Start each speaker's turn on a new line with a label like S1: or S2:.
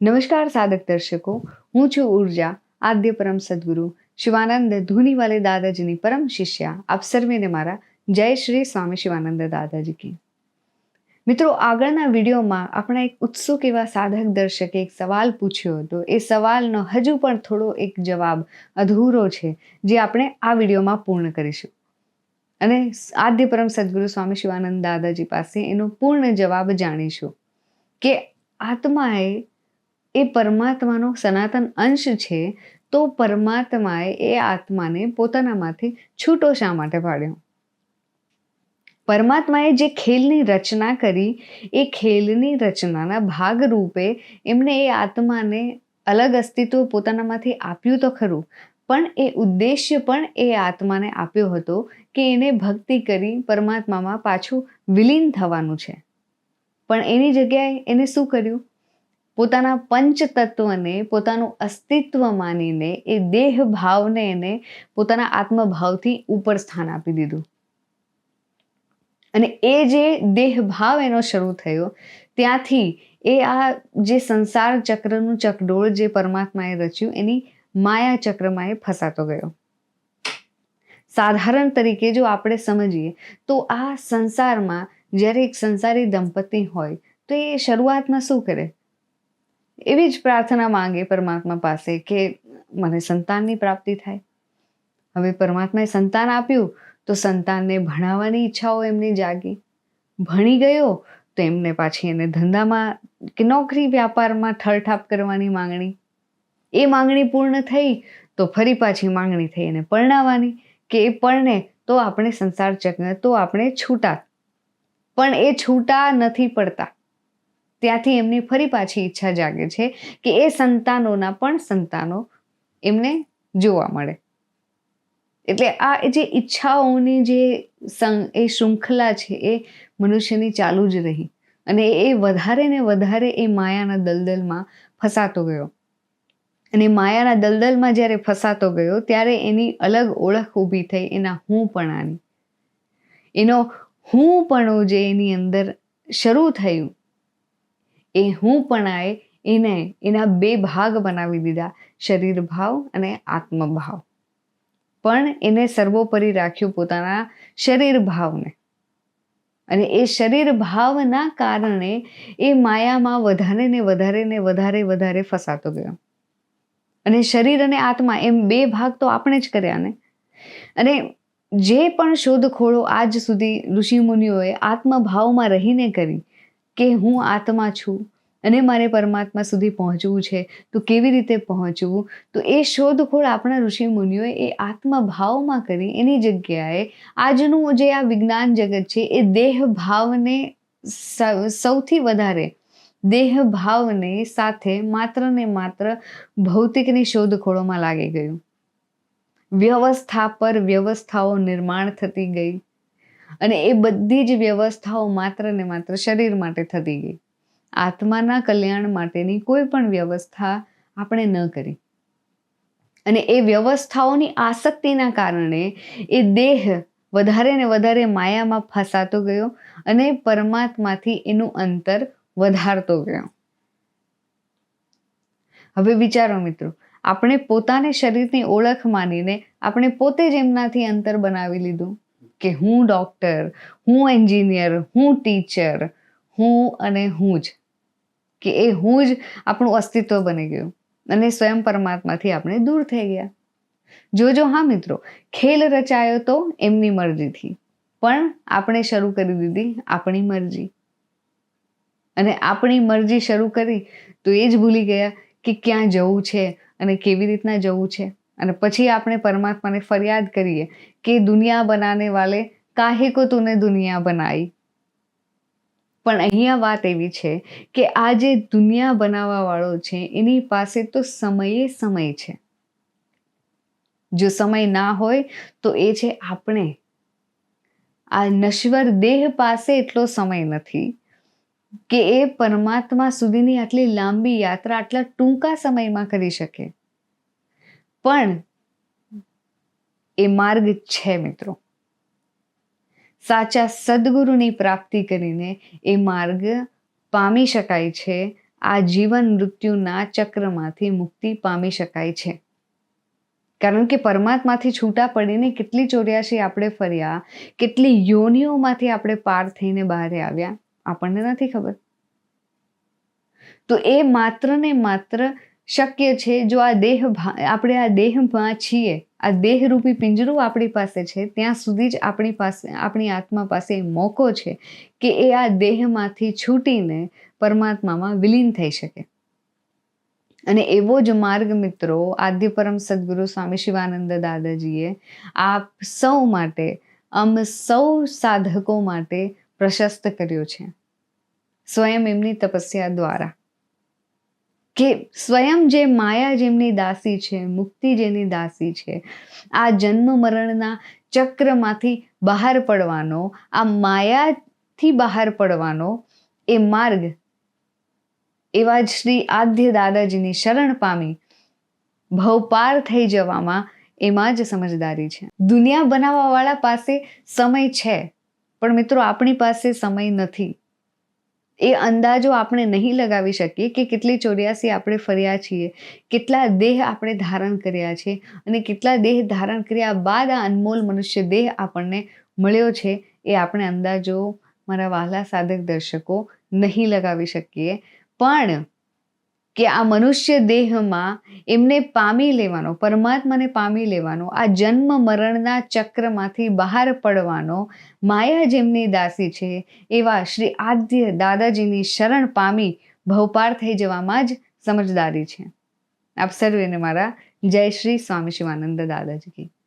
S1: નમસ્કાર સાધક દર્શકો, હું છું ઊર્જા, આદ્ય પરમ સદગુરુ, શિવાનંદ ધુનીવાલે દાદાજીની પરમ શિષ્યા. આપ સર્વેને મારા જય શ્રી સ્વામી શિવાનંદ દાદાજી કી મિત્રો, આગળના વિડીયોમાં આપણા એક ઉત્સુક એવા સાધક દર્શકે એક સવાલ પૂછ્યો હતો. એ સવાલનો હજુ પણ થોડો એક જવાબ અધૂરો છે, જે આપણે આ વિડીયોમાં પૂર્ણ કરીશું. અને આદ્ય પરમ સદગુરુ સ્વામી શિવાનંદ દાદાજી પાસે એનો પૂર્ણ જવાબ જાણીશું કે આત્માએ એ પરમાત્માનો સનાતન અંશ છે, તો પરમાત્માએ એ આત્માને પોતાનામાંથી છૂટો શા માટે પાડ્યો? પરમાત્માએ જે ખેલની રચના કરી, એ ખેલની રચનાના ભાગરૂપે એમને એ આત્માને અલગ અસ્તિત્વ પોતાનામાંથી આપ્યું તો ખરું, પણ એ ઉદ્દેશ્ય પણ એ આત્માને આપ્યો હતો કે એને ભક્તિ કરી પરમાત્મામાં પાછું વિલીન થવાનું છે. પણ એની જગ્યાએ એને શું કર્યું? પોતાના પંચતત્વને, પોતાનું અસ્તિત્વ માનીને, એ દેહ ભાવને એને પોતાના આત્મભાવથી ઉપર સ્થાન આપી દીધું. અને એ જે દેહ ભાવ એનો શરૂ થયો, ત્યાંથી એ આ જે સંસાર ચક્રનું ચકડોળ જે પરમાત્માએ રચ્યું, એની માયા ચક્રમાં એ ફસાતો ગયો. સાધારણ તરીકે જો આપણે સમજીએ, તો આ સંસારમાં જ્યારે એક સંસારી દંપતી હોય, તો એ શરૂઆતમાં શું કરે? એવી જ પ્રાર્થના માંગે પરમાત્મા પાસે કે મને સંતાનની પ્રાપ્તિ થાય. હવે પરમાત્માએ સંતાન આપ્યું તો સંતાનને ભણાવવાની ઈચ્છાઓ એમની જાગી. ભણી ગયો તો એમને પાછી એને ધંધામાં કે નોકરી વ્યાપારમાં ઠરઠાપ કરવાની માંગણી. એ માંગણી પૂર્ણ થઈ તો ફરી પાછી માંગણી થઈ એને પરણાવવાની કે એ પરણે તો આપણે સંસાર ચક્ર તો આપણે છૂટા. પણ એ છૂટા નથી પડતા. ત્યાંથી એમની ફરી પાછી ઈચ્છા જાગે છે કે એ સંતાનોના પણ સંતાનો એમને જોવા મળે. એટલે આ જે ઈચ્છાઓની જે એ શૃંખલા છે, એ મનુષ્યની ચાલુ જ રહી અને એ વધારે ને વધારે એ માયાના દલદલમાં ફસાતો ગયો. અને માયાના દલદલમાં જ્યારે ફસાતો ગયો, ત્યારે એની અલગ ઓળખ ઊભી થઈ એના હું પણાની એનો હું પણો જે એની અંદર શરૂ થયું એ હું પણાએ એને એના બે ભાગ બનાવી દીધા, શરીર ભાવ અને આત્મભાવ. પણ એને સર્વોપરી રાખ્યું પોતાના શરીર ભાવને. અને એ શરીર ભાવના કારણે એ માયામાં વધારે ને વધારે ને વધારે વધારે ફસાતો ગયો. અને શરીર અને આત્મા એમ બે ભાગ તો આપણે જ કર્યા ને. અને જે પણ શોધખોળો આજ સુધી ઋષિમુનિઓએ આત્મભાવમાં રહીને કરી કે હું આત્મા છું અને મારે પરમાત્મા સુધી પહોંચવું છે, તો કેવી રીતે પહોંચવું? તો એ શોધખોળ આપણા ઋષિ મુનિઓએ એ આત્મભાવમાં કરી એની જગ્યાએ આજનું જે આ વિજ્ઞાન જગત છે, એ દેહ ભાવને સૌથી વધારે દેહ ભાવને સાથે માત્ર ને માત્ર ભૌતિકની શોધખોળોમાં લાગી ગયું. વ્યવસ્થા પર વ્યવસ્થાઓ નિર્માણ થતી ગઈ. અને એ બધી જ વ્યવસ્થાઓ માત્ર ને માત્ર શરીર માટે થતી ગઈ. આત્માના કલ્યાણ માટેની કોઈ પણ વ્યવસ્થા આપણે ન કરી. અને એ વ્યવસ્થાઓની આસક્તિના કારણે એ દેહ વધારે ને વધારે માયામાં ફસાતો ગયો અને પરમાત્માથી એનું અંતર વધારતો ગયો. હવે વિચારો મિત્રો, આપણે પોતાને શરીરની ઓળખ માનીને આપણે પોતે જ એમનાથી અંતર બનાવી લીધું. કે હું ડૉક્ટર, હું એન્જિનિયર, હું ટીચર, હું અને હું જ. કે એ હું જ આપણું અસ્તિત્વ બની ગયું અને સ્વયં પરમાત્માથી આપણે દૂર થઈ ગયા. જોજો હા મિત્રો, ખેલ રચાયો તો એમની મરજીથી, પણ આપણે શરૂ કરી દીધી આપણી મરજી. અને આપણી મરજી શરૂ કરી તો એ જ ભૂલી ગયા કે ક્યાં જવું છે અને કેવી રીતના જવું છે. અને પછી આપણે પરમાત્માને ફરિયાદ કરીએ કે દુનિયા બનાને વાલે કાહે કો તુને દુનિયા બનાવી પણ અહીંયા વાત એવી છે કે આ જે દુનિયા બનાવવા વાળો છે, એની પાસે તો સમયે સમય છે. જો સમય ના હોય તો એ છે આપણે. આ નશ્વર દેહ પાસે એટલો સમય નથી કે એ પરમાત્મા સુધીની આટલી લાંબી યાત્રા આટલા ટૂંકા સમયમાં કરી શકે. પણ એ માર્ગ છે મિત્રો. સાચા સદગુરુની પ્રાપ્તિ કરીને એ માર્ગ પામી શકાય છે. આ જીવન મૃત્યુના ચક્રમાંથી મુક્તિ પામી શકાય છે. કારણ કે પરમાત્માથી છૂટા પડીને કેટલી ચોર્યાસી આપણે ફર્યા, કેટલી યોનિઓમાંથી આપણે પાર થઈને બહાર આવ્યા, આપણને નથી ખબર. તો એ માત્ર ને માત્ર શક્ય છે જો આ દેહ આપણે આ દેહમાં છીએ. આ દેહરૂપી પિંજરું આપણી પાસે છે. ત્યાં સુધી જ આપણી પાસે, આપણી આત્મા પાસે મોકો છે કે એ આ દેહમાંથી છૂટીને પરમાત્મામાં વિલીન થઈ શકે. અને એવો જ માર્ગ મિત્રો આદ્ય પરમ સદગુરુ સ્વામી શિવાનંદ દાદાજીએ આપ સૌ માટે અમ સૌ સાધકો માટે પ્રશસ્ત કર્યો છે. સ્વયં એમની તપસ્યા દ્વારા. કે સ્વયં જે માયા જેમની દાસી છે, મુક્તિ જેની દાસી છે, આ જન્મ મરણના ચક્રમાંથી બહાર પડવાનો, આ માયાથી બહાર પડવાનો એ માર્ગ એવા જ શ્રી આદ્ય દાદાજીની શરણ પામી ભવપાર થઈ જવામાં એમાં જ સમજદારી છે. દુનિયા બનાવવાવાળા પાસે સમય છે, પણ મિત્રો આપણી પાસે સમય નથી. એ અંદાજો આપણે નહીં લગાવી શકીએ કે કેટલી ચોર્યાસી આપણે ફર્યા છીએ, કેટલા દેહ આપણે ધારણ કર્યા છે અને કેટલા દેહ ધારણ કર્યા બાદ આ અનમોલ મનુષ્ય દેહ આપણને મળ્યો છે એ આપણે અંદાજો મારા વહાલા સાધક દર્શકો નહીં લગાવી શકીએ. પણ કે આ મનુષ્ય દેહમાં એમને પામી લેવાનો, પરમાત્માને પામી લેવાનો, આ જન્મ મરણના ચક્રમાંથી બહાર પડવાનો માયા જેમની દાસી છે, એવા શ્રી આદ્ય દાદાજીની શરણ પામી ભવપાર થઈ જવામાં જ સમજદારી છે. આપ સર્વેને મારા જય શ્રી સ્વામી શિવાનંદ દાદાજી